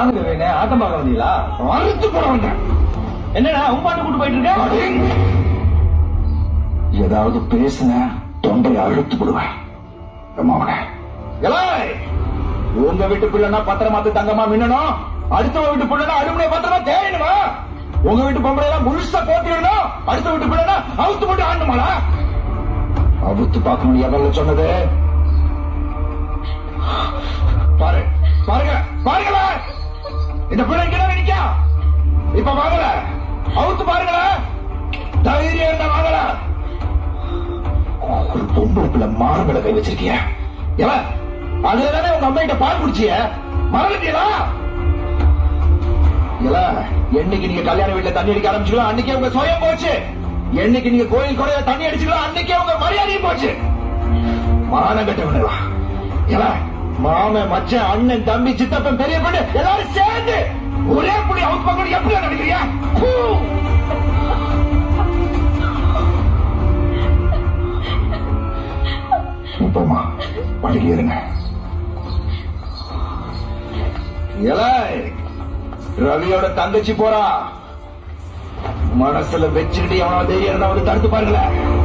வாங்க வேணே. ஆட்டம் பார்க்க வந்தீங்களா? அறுத்து போட வந்தேன். என்னடா உன் பாட்டு கூட்டு போயிட்டு இருக்க. ஏதாவது பேசுன தொண்டையை அழுத்து எலாய் உங்க வீட்டு பிள்ளைனா பத்திரமாத்து தங்கமா மின்னணும்? அடுத்த வீட்டு பிள்ளைனா அலுமினிய பத்திரமா தேயணுமா உங்க வீட்டு பொம்பளை எல்லாம் முழுசா போத்திடணும். அடுத்த வீட்டு பிள்ளைனா அவுத்து போட்டு ஆடணுமாடா? அவுத்து பார்க்கணும் எவரில் சொன்னது? இப்ப வாங்கல. அவுத்து பாருங்கள. தைரியம் இருந்தா வாங்கல. ஒரு பொம்பளை மார்பல கை வச்சிருக்கிய. எவன் உங்க அம்மா கிட்ட பால் குடிச்சிய? மறந்துட்டீங்களா என்னைக்கு நீங்க கல்யாண வீட்டுல தண்ணி அடிக்க ஆரம்பிச்சுக்கலாம் அன்னைக்கே உங்க சுயம் போச்சு. என்னைக்கு நீங்க கோயில் கூட தண்ணி அடிச்சுக்கலாம் அன்னைக்கே உங்க மரியாதையும் போச்சு. மானம் கட்டவனுங்களா இல்ல மாமன் மச்சன் அண்ணன் தம்பி சித்தப்பன் பெரிய பொண்ணு எல்லாரும் சேர்ந்து ஒரே புள்ளி அவுட் பக்கம் எப்படி சூப்பர்மா. பழகி ஏறுங்க. ரவியோட தங்கச்சி போறா. மனசுல வச்சுக்கிட்டு எவனோ தைரியம் இருந்தா வந்து தடுத்து பாருங்களேன்.